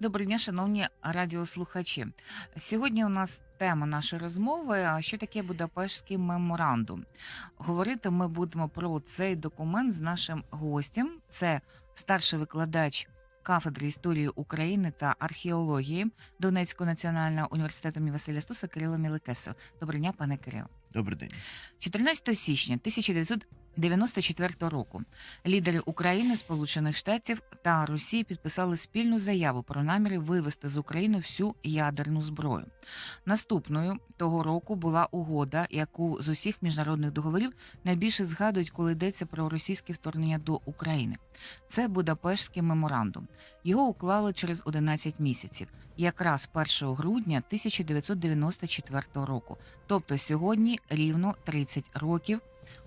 Доброго дня, шановні радіослухачі. Сьогодні у нас тема нашої розмови: що таке Будапештський меморандум. Говорити ми будемо про цей документ з нашим гостем. Це старший викладач кафедри історії України та археології Донецького національного університету імені Василя Стуса Кирило Міликесов. Доброго дня, пане Кирило. Добрий день. 14 січня 1994 року лідери України, Сполучених Штатів та Росії підписали спільну заяву про наміри вивести з України всю ядерну зброю. Наступною того року була угода, яку з усіх міжнародних договорів найбільше згадують, коли йдеться про російське вторгнення до України. Це Будапештський меморандум. Його уклали через 11 місяців, якраз 1 грудня 1994 року. Тобто сьогодні рівно 30 років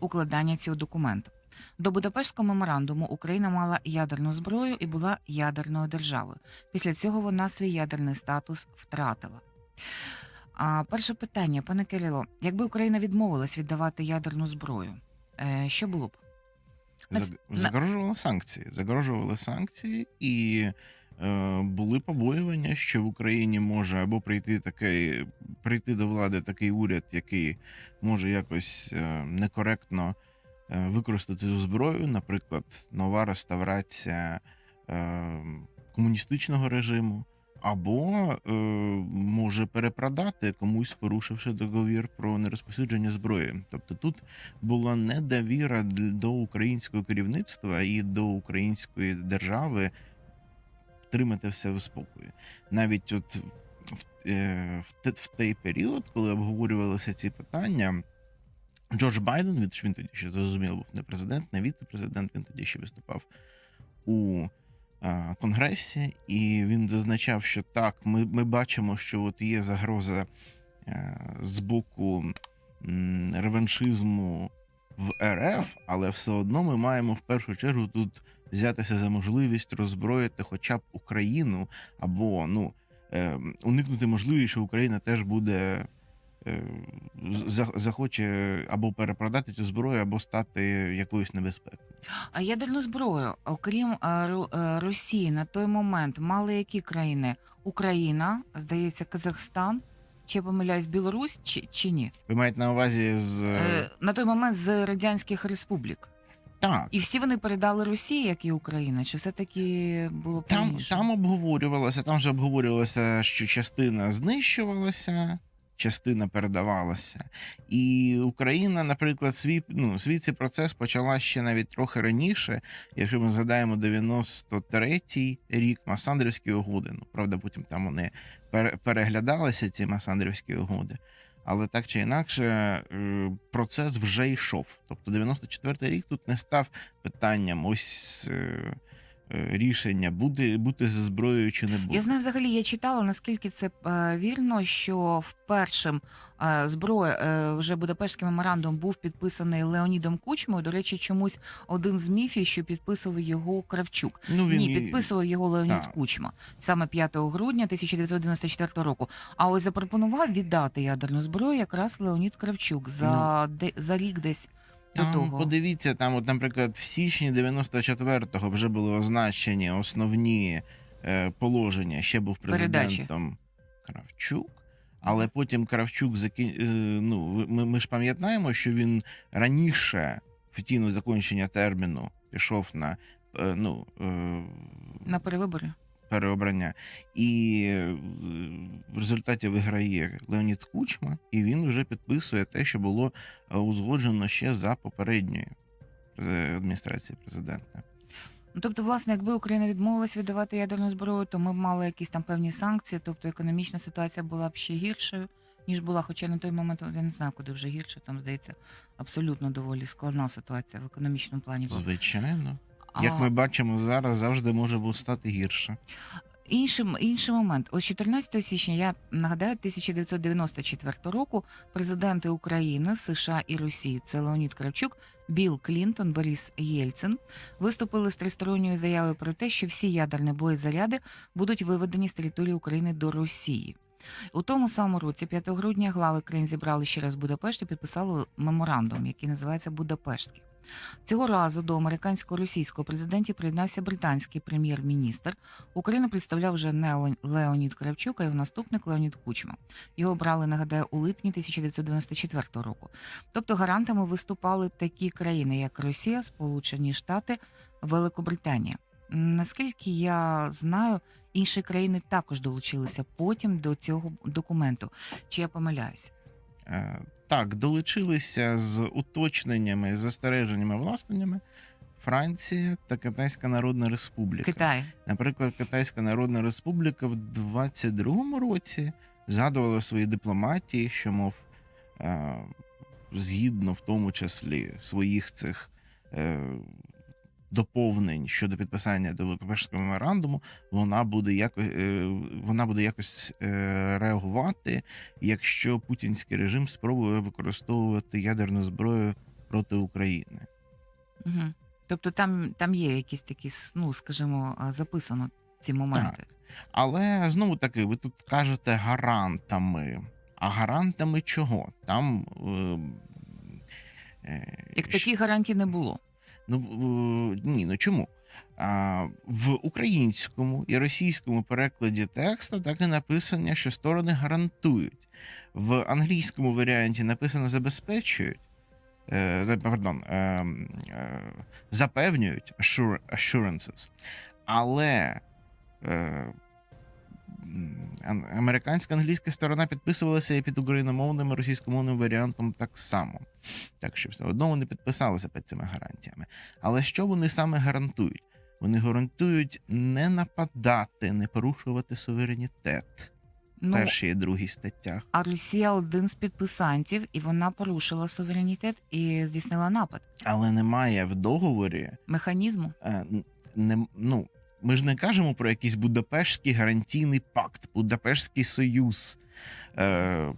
укладання цього документу. До Будапештського меморандуму Україна мала ядерну зброю і була ядерною державою. Після цього вона свій ядерний статус втратила. А перше питання, пане Кирило, якби Україна відмовилась віддавати ядерну зброю, е, що було б? Загрожували санкції. Загрожували санкції, і е, були побоювання, що в Україні може або прийти такий, прийти до влади такий уряд, який може якось е, некоректно е, використати цю зброю, наприклад, нова реставрація е, комуністичного режиму. Або е, може перепродати комусь, порушивши договір про нерозповсюдження зброї. Тобто тут була недовіра до українського керівництва і до української держави тримати все в спокої. Навіть от в, е, в, в той період, коли обговорювалися ці питання, Джордж Байден, він, він тоді ще зрозуміло був не президент, не віце-президент, він тоді ще виступав у Конгресі, і він зазначав, що так, ми, ми бачимо, що от є загроза е, з боку реваншизму в РФ, але все одно ми маємо в першу чергу тут взятися за можливість роззброїти хоча б Україну, або ну е, уникнути можливість, що Україна теж буде. Е, Захоче або перепродати цю зброю, або стати якоюсь небезпекою. А ядерну зброю, окрім е, е, Росії, на той момент мали які країни? Україна, здається, Казахстан, чи я помиляюсь, Білорусь чи, чи ні? Ви маєте на увазі з на той момент з радянських республік. так, І всі вони передали Росії, як і Україна, чи все-таки було Там, там обговорювалося, там вже обговорювалося, що частина знищувалася, частина передавалася. І Україна, наприклад, свій, ну, свій цей процес почала ще навіть трохи раніше. Якщо ми згадаємо 93-й рік Масандрівські угоди. Ну, правда, потім там вони пере- переглядалися, ці Масандрівські угоди. Але так чи інакше, е, процес вже йшов. Тобто 94-й рік тут не став питанням ось е, рішення бути, бути зі зброєю чи не бути. Я знаю, взагалі я читала, наскільки це е, вірно, що впершим е, зброя е, вже Будапештський меморандум був підписаний Леонідом Кучмою. До речі, чомусь один з міфів, що підписував його Кравчук. Ну, він Ні, підписував його Леонід Так. Кучма саме 5 грудня 1994 року. А ось запропонував віддати ядерну зброю якраз Леонід Кравчук за, де, за рік десь до Там, того. подивіться, там, от, наприклад, в січні 94-го вже були означені основні е, положення. Ще був Передачі. президентом Кравчук. Але потім Кравчук закін... е, ну, ми, ми ж пам'ятаємо, що він раніше офіційно закінчення терміну пішов на е, ну, е, На перевибори. Переобрання. І в результаті виграє Леонід Кучма, і він вже підписує те, що було е, узгоджено ще за попередньою е, адміністрацією президента. Ну, тобто, власне, якби Україна відмовилась віддавати ядерну зброю, то ми б мали якісь там певні санкції, тобто економічна ситуація була б ще гіршою, ніж була. Хоча на той момент я не знаю, куди вже гірше. Там здається абсолютно доволі складна ситуація в економічному плані. Звичайно. Як ми бачимо зараз, завжди може стати гірше. інший, інший момент, ось 14 січня, я нагадаю, 1994 року президенти України, США і Росії, це Леонід Кравчук, Білл Клінтон, Борис Єльцин, виступили з тристоронньою заявою про те, що всі ядерні боєзаряди будуть виведені з території України до Росії. У тому самому році, 5 грудня, глави країн зібрали ще раз в Будапешті, підписали меморандум, який називається Будапештський. Цього разу до американсько-російського президентів приєднався британський прем'єр-міністр. Україну представляв вже не Леонід Кравчук, а його наступник Леонід Кучма. Його обрали, нагадаю, у липні 1994 року. Тобто гарантами виступали такі країни, як Росія, Сполучені Штати, Великобританія. Наскільки я знаю, інші країни також долучилися потім до цього документу. Чи я помиляюсь? Так, долучилися з уточненнями, застереженнями, власненнями Франція та Китайська Народна Республіка. Китай. Наприклад, Китайська Народна Республіка в 22-му році згадувала в своїй дипломатії, що, мов, е, згідно в тому числі своїх цих е, доповнень щодо підписання до Будапештського меморандуму, вона буде якось, вона буде якось е, реагувати, якщо путінський режим спробує використовувати ядерну зброю проти України. Угу. Тобто там, там є якісь такі, ну скажімо, записано ці моменти. Але знову таки, ви тут кажете гарантами. А гарантами чого? Там. Е, е, Як щ- таких гарантій не було. Ну ні, ну чому? А, в українському і російському перекладі тексту так і написано, що сторони гарантують. В англійському варіанті написано забезпечують. Е, пардон, е, е, запевнюють assurances. Але е, американська англійська сторона підписувалася і під україномовним і російськомовним варіантом так само. Так що все одно вони підписалися під цими гарантіями. Але що вони саме гарантують? Вони гарантують не нападати, не порушувати суверенітет Ну, першій і другій статтях. а Росія один з підписантів, і вона порушила суверенітет і здійснила напад Але немає в договорі механізму. е, не, ну, ми ж не кажемо про якийсь Будапештський гарантійний пакт, Будапештський союз, е,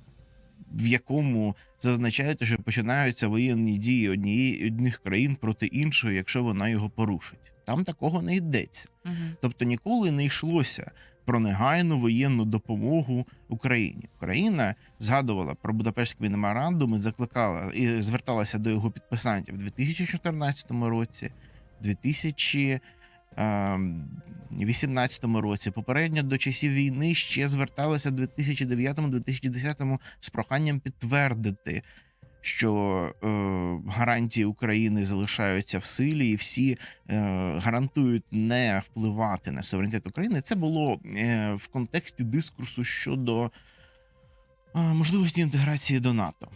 в якому зазначається, що починаються воєнні дії однієї одних країн проти іншої, якщо вона його порушить. Там такого не йдеться. Угу. Тобто ніколи не йшлося про негайну воєнну допомогу Україні. Україна згадувала про Будапештський меморандум і закликала і зверталася до його підписантів у 2014 році, 2018 році. Попередньо до часів війни ще зверталася в 2009-2010 з проханням підтвердити. Що е, гарантії України залишаються в силі, і всі е, гарантують не впливати на суверенітет України. Це було е, в контексті дискурсу щодо е, можливості інтеграції до НАТО.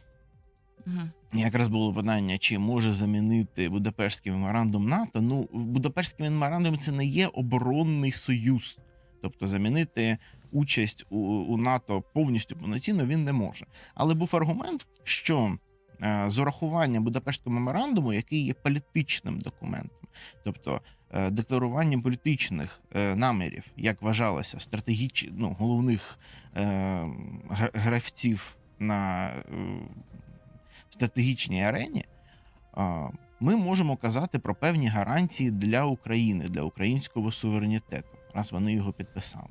Угу. Якраз було питання, чи може замінити Будапештський меморандум НАТО. Ну, Будапештський меморандум це не є оборонний союз, тобто замінити участь у, у НАТО повністю повноцінно він не може. Але був аргумент, що е, з урахуванням Будапештського меморандуму, який є політичним документом, тобто е, декларуванням політичних е, намірів, як вважалося, стратегіч... ну, головних е, гравців на е, стратегічній арені, ми можемо казати про певні гарантії для України, для українського суверенітету, раз вони його підписали.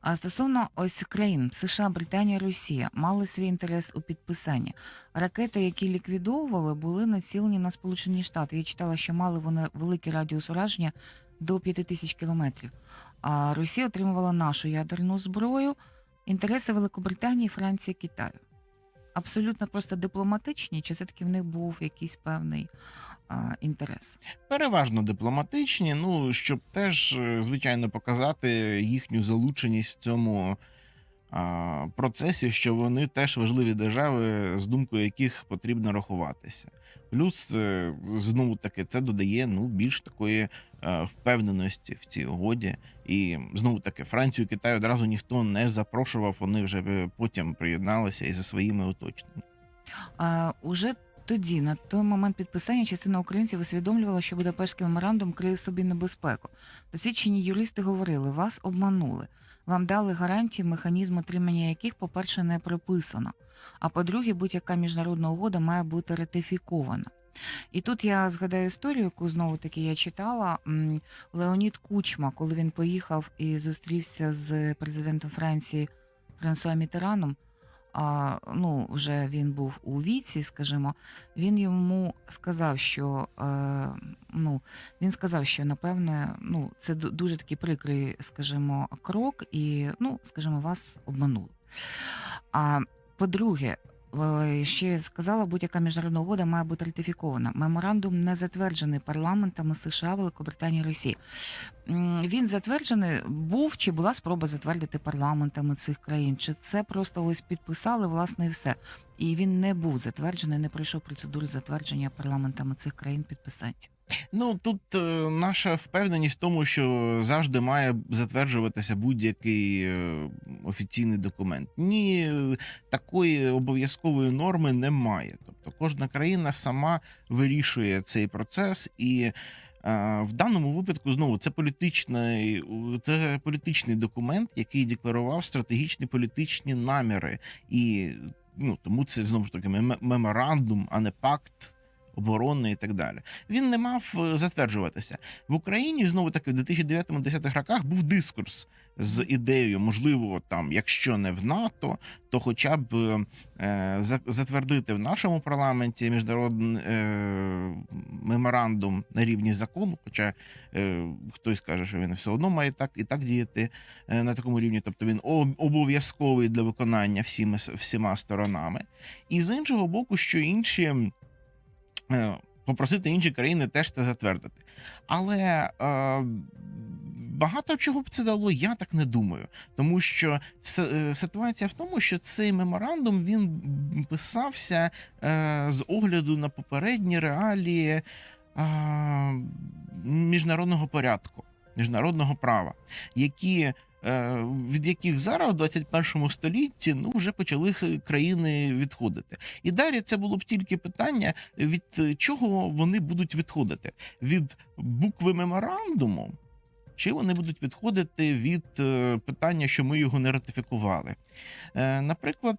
А стосовно ось країн США, Британія, Росія мали свій інтерес у підписанні. Ракети, які ліквідовували, були націлені на Сполучені Штати. Я читала, що мали вони великий радіус ураження до 5 тисяч кілометрів. А Росія отримувала нашу ядерну зброю. Інтереси Великобританії, Франції, Китаю. Абсолютно просто дипломатичні, чи все-таки в них був якийсь певний а, інтерес? Переважно дипломатичні, ну щоб теж, е, звичайно, показати їхню залученість в цьому процесі, що вони теж важливі держави, з думкою яких потрібно рахуватися. Плюс е, знову таки це додає ну більш такої е, впевненості в цій угоді. І знову таки Францію Китай одразу ніхто не запрошував. Вони вже е, потім приєдналися і за своїми уточненнями. Уже тоді, на той момент підписання, частина українців усвідомлювала, що Будапештський меморандум криє в собі небезпеку. Досвідчені юристи говорили, вас обманули. Вам дали гарантії, механізм отримання яких, по-перше, не прописано. А по-друге, будь-яка міжнародна угода має бути ратифікована. І тут я згадаю історію, яку знову таки я читала. Леонід Кучма, коли він поїхав і зустрівся з президентом Франції Франсуа Мітераном, ну, вже він був у віці, скажімо, він йому сказав, що е, ну, він сказав, що напевне, ну, це дуже такий прикрий, скажімо, крок, і, ну, скажімо, вас обманули. А по-друге, е, ще сказала, будь-яка міжнародна угода має бути ратифікована. Меморандум не затверджений парламентами США, Великобританії, Росії. Він затверджений був чи була спроба затвердити парламентами цих країн? Чи це просто ось підписали, власне, і все? І він не був затверджений, не пройшов процедуру затвердження парламентами цих країн підписантів. Ну тут е, наша впевненість в тому, що завжди має затверджуватися будь-який е, офіційний документ. Ні, е, такої обов'язкової норми немає. Тобто кожна країна сама вирішує цей процес і. е, В даному випадку знову це політичний, це політичний документ, який декларував стратегічні політичні наміри, і ну тому це знову ж таки мем- меморандум, а не пакт оборони і так далі він не мав е, затверджуватися в Україні. Знову таки в 2009-2010 роках був дискурс з ідеєю, можливо, там, якщо не в НАТО, то хоча б е, затвердити в нашому парламенті міжнародний е, меморандум на рівні закону. Хоча е, хтось каже, що він все одно має так і так діяти е, на такому рівні, тобто він обов'язковий для виконання всіми всіма сторонами. І з іншого боку, що інші попросити інші країни теж це затвердити. Але е, багато чого б це дало, я так не думаю. Тому що е, ситуація в тому, що цей меморандум він писався е, з огляду на попередні реалії е, міжнародного порядку, міжнародного права, які. Е, Від яких зараз в 21 столітті ну вже почали країни відходити, і далі це було б тільки питання, від чого вони будуть відходити? Від букви меморандуму, чи вони будуть відходити від е, питання, що ми його не ратифікували? Е, Наприклад,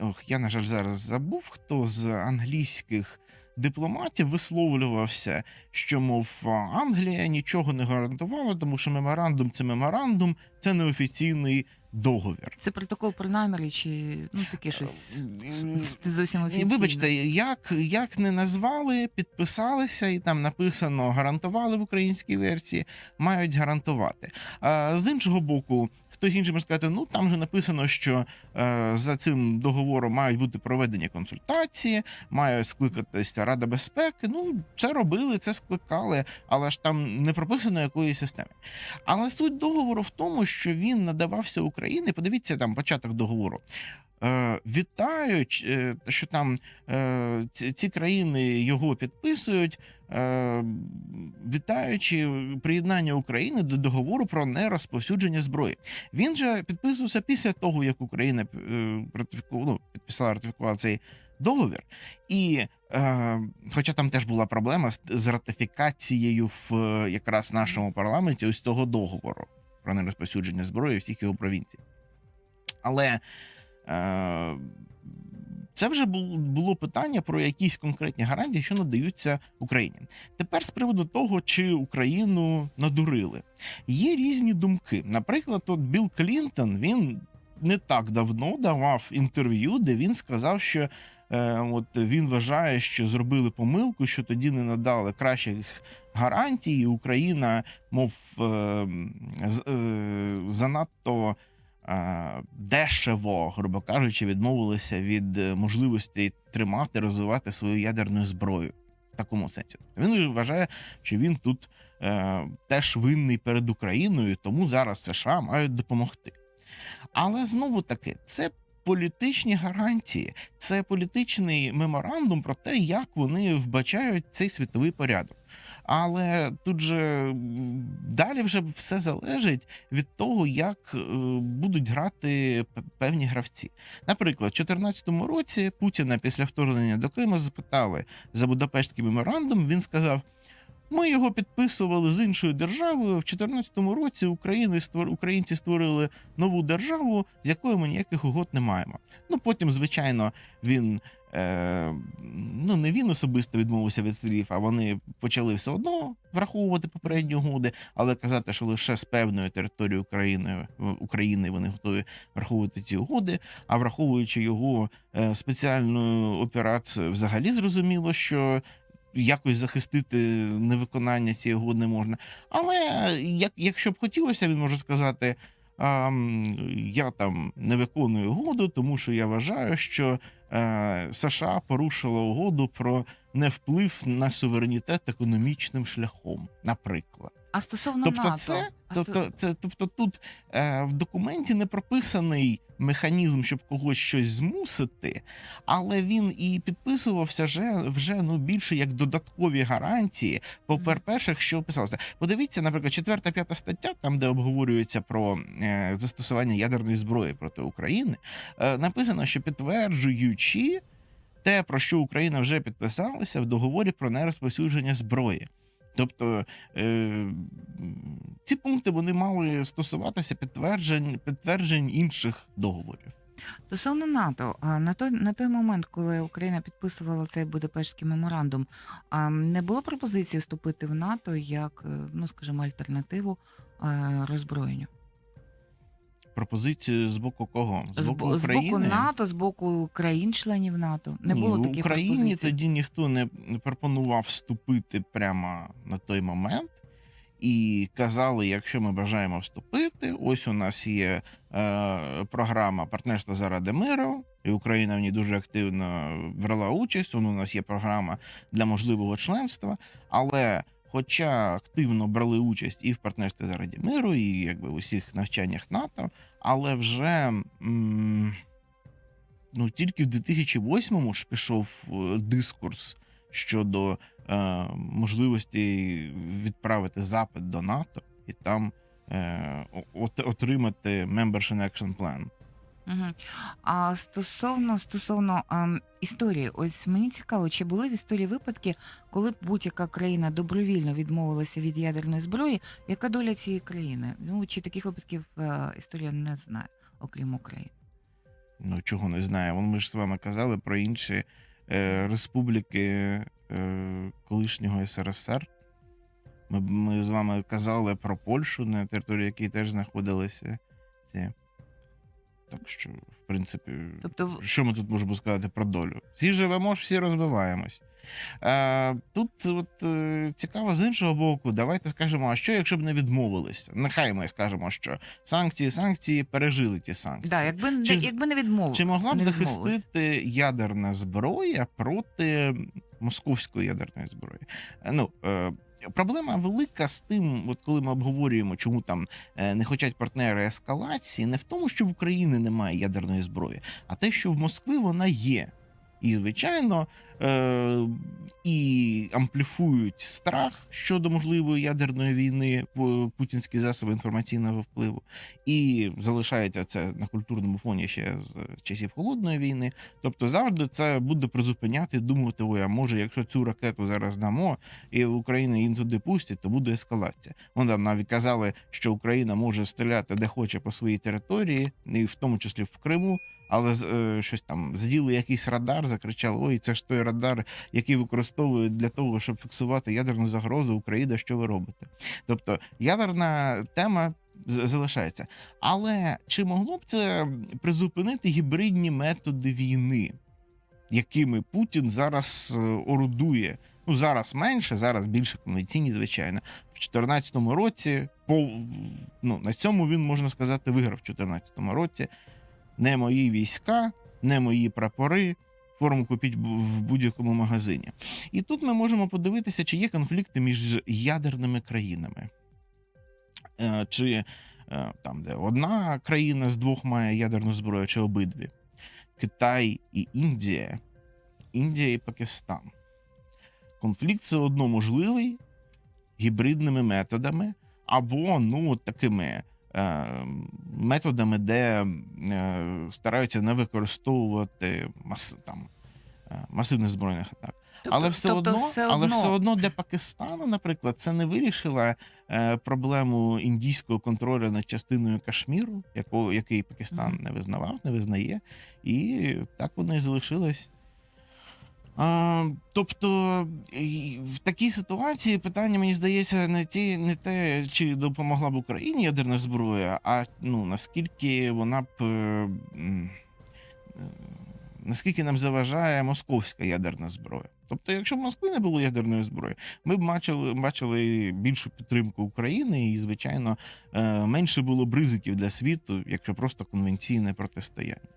ох, я, на жаль, зараз забув, хто з англійських дипломатів висловлювався, що, мов, Англія нічого не гарантувала, тому що меморандум це меморандум, це неофіційний договір. Це протокол про наміри, чи ну таке щось Е, не зовсім офіційне. Вибачте, як, як не назвали, підписалися, і там написано гарантували в українській версії, мають гарантувати. А з іншого боку, хтось інший може сказати, ну там же написано, що е, за цим договором мають бути проведені консультації, має скликатися Рада безпеки. Ну, це робили, це скликали, але ж там не прописано якої системи. Але суть договору в тому, що він надавався Україні. Подивіться там початок договору. Е, вітають, е, що там е, ці, країни його підписують, вітаючи приєднання України до договору про нерозповсюдження зброї. Він же підписувався після того, як Україна ну, підписала ратифікувала цей договір. І хоча там теж була проблема з, ратифікацією в якраз нашому парламенті ось того договору про нерозповсюдження зброї всіх його провінцій. Але це вже було питання про якісь конкретні гарантії, що надаються Україні. Тепер з приводу того, чи Україну надурили, є різні думки. Наприклад, от Білл Клінтон він не так давно давав інтерв'ю, де він сказав, що е, от він вважає, що зробили помилку, що тоді не надали кращих гарантій, і Україна, мов е, з- е, занадто е, дешево, грубо кажучи, відмовилися від е, можливості тримати, розвивати свою ядерну зброю. В такому сенсі. Він вважає, що він тут е, теж винний перед Україною, тому зараз США мають допомогти. Але знову таки, це політичні гарантії, це політичний меморандум про те, як вони вбачають цей світовий порядок. Але тут же далі вже все залежить від того, як е, будуть грати певні гравці. Наприклад, у 2014 році Путіна після вторгнення до Криму запитали за Будапештський меморандум. Він сказав: ми його підписували з іншою державою. В 2014 році України українці створили нову державу, з якою ми ніяких угод не маємо. Ну потім, звичайно, він е, ну не він особисто відмовився від слів, а вони почали все одно враховувати попередні угоди, але казати, що лише з певною територією України України вони готові враховувати ці угоди. А враховуючи його е, спеціальну операцію, взагалі зрозуміло, що. Якось захистити невиконання цієї угоди не можна. Але як, якщо б хотілося, він може сказати: а, я там не виконую угоду, тому що я вважаю, що а, США порушила угоду про невплив на суверенітет економічним шляхом, наприклад. А стосовно Тобто, НАТО, це, а тобто, це, тобто тут е, в документі не прописаний механізм, щоб когось щось змусити, але він і підписувався вже, вже ну, більше як додаткові гарантії. Попер перших, що писалося. Подивіться, наприклад, четверта п'ята стаття, там де обговорюється про е, застосування ядерної зброї проти України, е, написано, що підтверджуючи те, про що Україна вже підписалася в договорі про нерозповсюдження зброї. Тобто е, ці пункти вони мали стосуватися підтверджень, підтверджень інших договорів. Стосовно НАТО, на той на той момент, коли Україна підписувала цей Будапештський меморандум, не було пропозиції вступити в НАТО як, е, ну скажімо, альтернативу е, роззброєнню Пропозиції з боку кого? з, бо- з боку НАТО, з боку країн-членів НАТО. Не Ні, було таких Україні пропозицій. тоді ніхто не пропонував вступити прямо на той момент. І казали, якщо ми бажаємо вступити, ось у нас є е, програма партнерства заради миру, і Україна в ній дуже активно брала участь. У нас є програма для можливого членства. Але, хоча активно брали участь і в партнерстві заради миру, і якби в усіх навчаннях НАТО, але вже ну тільки в 2008-му ж пішов е, дискурс щодо е, можливості відправити запит до НАТО і там е, от, отримати Membership Action Plan. А стосовно стосовно ем, історії, ось мені цікаво, чи були в історії випадки, коли б будь-яка країна добровільно відмовилася від ядерної зброї, яка доля цієї країни? Ну чи таких випадків е, історія не знає, окрім України? Ну чого не знаю. Вон ми ж з вами казали про інші е, республіки е, колишнього СРСР. Ми, ми з вами казали про Польщу, на території якої теж знаходилися. Так що, в принципі, Тобто, що ми тут можемо сказати про долю? Всі живемо ж, всі розбиваємось. Е, тут от, е, цікаво з іншого боку, давайте скажемо, а що, якщо б не відмовилися? Нехай ми скажемо, що санкції, санкції пережили ті санкції. да, якби, Чи якби не відмов, Чи могла б захистити ядерна зброя проти московської ядерної зброї? Е, Ну, е, проблема велика з тим, от коли ми обговорюємо, чому там е, не хочуть партнери ескалації, не в тому, що в Україні немає ядерної зброї, а те, що в Москві вона є. І, звичайно, е, і ампліфують страх щодо можливої ядерної війни п- путінські засоби інформаційного впливу, і залишається це на культурному фоні ще з часів холодної війни. Тобто завжди це буде призупиняти, думати, ой, а може, якщо цю ракету зараз дамо, і в Україну їм туди пустять, то буде ескалація. Вони там навіть казали, що Україна може стріляти де хоче по своїй території, і в тому числі в Криму. Але е, щось там заділи якийсь радар, закричали: Ой, це ж той радар, який використовують для того, щоб фіксувати ядерну загрозу Україна. Що ви робите? Тобто ядерна тема залишається. Але чи могло б це призупинити гібридні методи війни, якими Путін зараз е, орудує? Ну зараз менше, зараз більше конвенційні, звичайно. В 2014 році, по ну на цьому він можна сказати виграв в 2014 році. Не мої війська, не мої прапори. Форму купіть в будь-якому магазині. І тут ми можемо подивитися, чи є конфлікти між ядерними країнами. Е, Чи е, там, де одна країна з двох має ядерну зброю, чи обидві. Китай і Індія, Індія і Пакистан. Конфлікт все одно можливий гібридними методами, або ну, такими методами, де е, стараються не використовувати мас, там, е, масивних збройних атак. Тобто, але все тобто одно, все але одно все одно для Пакистану, наприклад, це не вирішило е, проблему індійського контролю над частиною Кашміру, яку, який Пакистан Мгм. не визнавав, не визнає, і так воно і залишилось. А, тобто, в такій ситуації питання, мені здається, не ті, не те, чи допомогла б Україні ядерна зброя, а ну наскільки вона б. е, е, Наскільки нам заважає московська ядерна зброя? Тобто, якщо в Москви не було ядерної зброї, ми б бачили, бачили більшу підтримку України, і, звичайно, е, менше було б ризиків для світу, якщо просто конвенційне протистояння.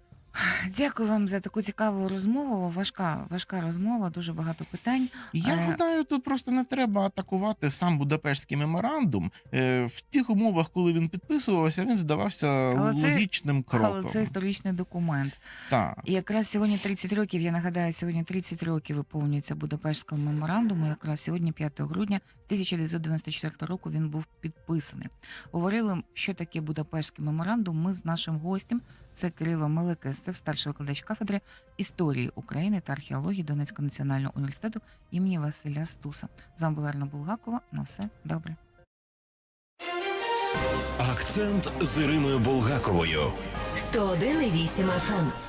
Дякую вам за таку цікаву розмову. Важка, важка розмова, дуже багато питань. Я Е, гадаю, тут просто не треба атакувати сам Будапештський меморандум. Е, В тих умовах, коли він підписувався, він здавався Але це- логічним кроком. Але це історичний документ. Так. І якраз сьогодні 30 років, я нагадаю, сьогодні 30 років виповнюється Будапештського меморандуму. Якраз сьогодні, 5 грудня 1994 року, він був підписаний. Говорили, що таке Будапештський меморандум. Ми з нашим гостем, це Кирило Мелекестев, старший викладач кафедри історії України та археології Донецького національного університету імені Василя Стуса. З вами була Арна Булгакова. На все добре. Акцент з Іриною Булгаковою. 101,8 FM.